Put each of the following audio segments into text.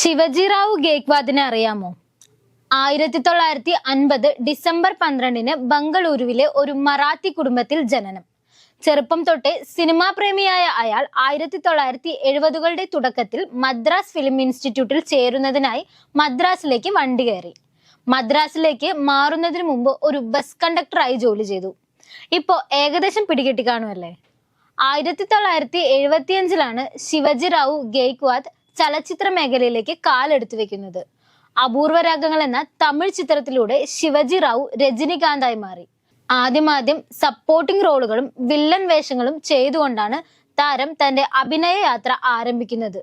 ശിവജിറാവു ഗേക്വാദിനെ അറിയാമോ? ആയിരത്തി തൊള്ളായിരത്തി അൻപത് ഡിസംബർ പന്ത്രണ്ടിന് ബംഗളൂരുവിലെ ഒരു മറാത്തി കുടുംബത്തിൽ ജനനം. ചെറുപ്പം തൊട്ടേ സിനിമാ പ്രേമിയായ അയാൾ ആയിരത്തി തൊള്ളായിരത്തി എഴുപതുകളുടെ തുടക്കത്തിൽ മദ്രാസ് ഫിലിം ഇൻസ്റ്റിറ്റ്യൂട്ടിൽ ചേരുന്നതിനായി മദ്രാസിലേക്ക് വണ്ടി കയറി. മദ്രാസിലേക്ക് മാറുന്നതിന് മുമ്പ് ഒരു ബസ് കണ്ടക്ടറായി ജോലി ചെയ്തു. ഇപ്പോ ഏകദേശം പിടികിട്ടി കാണുമല്ലേ? ആയിരത്തി തൊള്ളായിരത്തി എഴുപത്തിയഞ്ചിലാണ് ശിവജി റാവു ഗെയ്ക്വാദ് ചലച്ചിത്ര മേഖലയിലേക്ക് കാലെടുത്തു വെക്കുന്നത്. അപൂർവ രാഗങ്ങൾ എന്ന തമിഴ് ചിത്രത്തിലൂടെ ശിവജി റാവു രജനികാന്തായി മാറി. ആദ്യമാദ്യം സപ്പോർട്ടിംഗ് റോളുകളും വില്ലൻ വേഷങ്ങളും ചെയ്തുകൊണ്ടാണ് താരം തന്റെ അഭിനയ യാത്ര ആരംഭിക്കുന്നത്.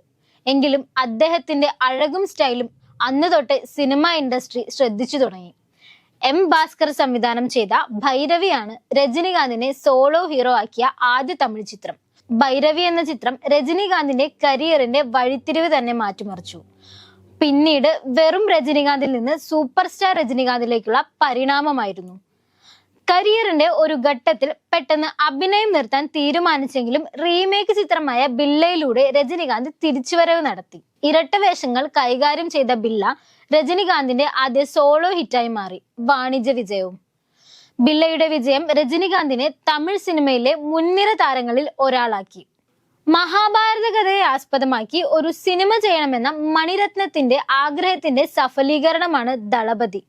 എങ്കിലും അദ്ദേഹത്തിന്റെ അഴകും സ്റ്റൈലും അന്ന് തൊട്ട് സിനിമ ഇൻഡസ്ട്രി ശ്രദ്ധിച്ചു തുടങ്ങി. എം ഭാസ്കർ സംവിധാനം ചെയ്ത ഭൈരവിയാണ് രജനികാന്തിനെ സോളോ ഹീറോ ആക്കിയ ആദ്യ തമിഴ് ചിത്രം. ഭൈരവി എന്ന ചിത്രം രജനീകാന്തിന്റെ കരിയറിന്റെ വഴിത്തിരിവ് തന്നെ മാറ്റിമറിച്ചു. പിന്നീട് വെറും രജനീകാന്തിൽ നിന്ന് സൂപ്പർ സ്റ്റാർ രജനീകാന്തിലേക്കുള്ള പരിണാമമായിരുന്നു. കരിയറിന്റെ ഒരു ഘട്ടത്തിൽ പെട്ടെന്ന് അഭിനയം നിർത്താൻ തീരുമാനിച്ചെങ്കിലും റീമേക്ക് ചിത്രമായ ബില്ലയിലൂടെ രജനീകാന്ത് തിരിച്ചുവരവ് നടത്തി. ഇരട്ട വേഷങ്ങൾ കൈകാര്യം ചെയ്ത ബില്ല രജനീകാന്തിന്റെ ആദ്യ സോളോ ഹിറ്റായി മാറി. വാണിജ്യ വിജയവും. ബില്ലയുടെ വിജയം രജനികാന്തിനെ തമിഴ് സിനിമയിലെ മുൻനിര താരങ്ങളിൽ ഒരാളാക്കി. മഹാഭാരത കഥയെ ആസ്പദമാക്കി ഒരു സിനിമ ചെയ്യണമെന്ന മണിരത്നത്തിന്റെ ആഗ്രഹത്തിന്റെ സഫലീകരണമാണ് ദളപതി.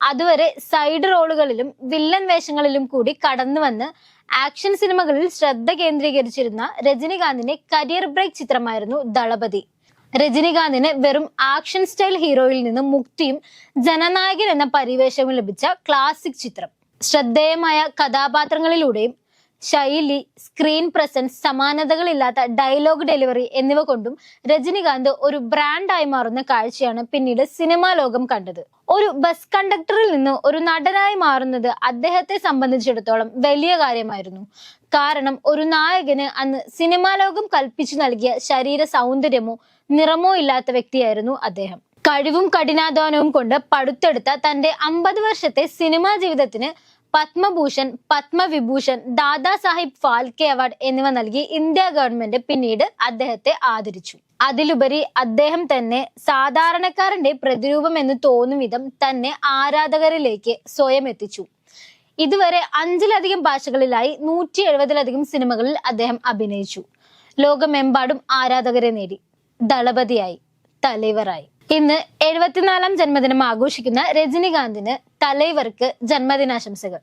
അതുവരെ സൈഡ് റോളുകളിലും വില്ലൻ വേഷങ്ങളിലും കൂടി കടന്നു വന്ന് ആക്ഷൻ സിനിമകളിൽ ശ്രദ്ധ കേന്ദ്രീകരിച്ചിരുന്ന രജനികാന്തിന്റെ കരിയർ ബ്രേക്ക് ചിത്രമായിരുന്നു ദളപതി. രജനികാന്തിന് വെറും ആക്ഷൻ സ്റ്റൈൽ ഹീറോയിൽ നിന്ന് മുക്തിയും ജനനായകൻ എന്ന പരിവേഷവും ലഭിച്ച ക്ലാസിക് ചിത്രം. ശ്രദ്ധേയമായ കഥാപാത്രങ്ങളിലൂടെയും ശൈലി സ്ക്രീൻ പ്രസൻസ് സമാനതകളില്ലാത്ത ഡയലോഗ് ഡെലിവറി എന്നിവ കൊണ്ടും രജനികാന്ത് ഒരു ബ്രാൻഡായി മാറുന്ന കാഴ്ചയാണ് പിന്നീട് സിനിമാ ലോകം കണ്ടത്. ഒരു ബസ് കണ്ടക്ടറിൽ നിന്ന് ഒരു നടനായി മാറുന്നത് അദ്ദേഹത്തെ സംബന്ധിച്ചിടത്തോളം വലിയ കാര്യമായിരുന്നു. കാരണം ഒരു നായകന് അന്ന് സിനിമാ ലോകം കൽപ്പിച്ചു നൽകിയ ശരീര സൗന്ദര്യമോ നിറമോ ഇല്ലാത്ത വ്യക്തിയായിരുന്നു അദ്ദേഹം. കഴിവും കഠിനാധ്വാനവും കൊണ്ട് പടുത്തെടുത്ത തന്റെ അമ്പത് വർഷത്തെ സിനിമാ ജീവിതത്തിന് പത്മഭൂഷൺ പത്മവിഭൂഷൺ ദാദാ സാഹിബ് ഫാൽക്കെ അവാർഡ് എന്നിവ നൽകി ഇന്ത്യ ഗവൺമെന്റ് പിന്നീട് അദ്ദേഹത്തെ ആദരിച്ചു. അതിലുപരി അദ്ദേഹം തന്നെ സാധാരണക്കാരന്റെ പ്രതിരൂപം എന്ന് തോന്നും വിധം തന്നെ ആരാധകരിലേക്ക് സ്വയം എത്തിച്ചു. ഇതുവരെ അഞ്ചിലധികം ഭാഷകളിലായി നൂറ്റി എഴുപതിലധികം സിനിമകളിൽ അദ്ദേഹം അഭിനയിച്ചു. ലോകമെമ്പാടും ആരാധകരെ നേടി. ദളപതിയായി. തലൈവറായി. ഇന്ന് എഴുപത്തിനാലാം ജന്മദിനം ആഘോഷിക്കുന്ന രജനികാന്തിന് തലൈവർക്ക് ജന്മദിനാശംസകൾ.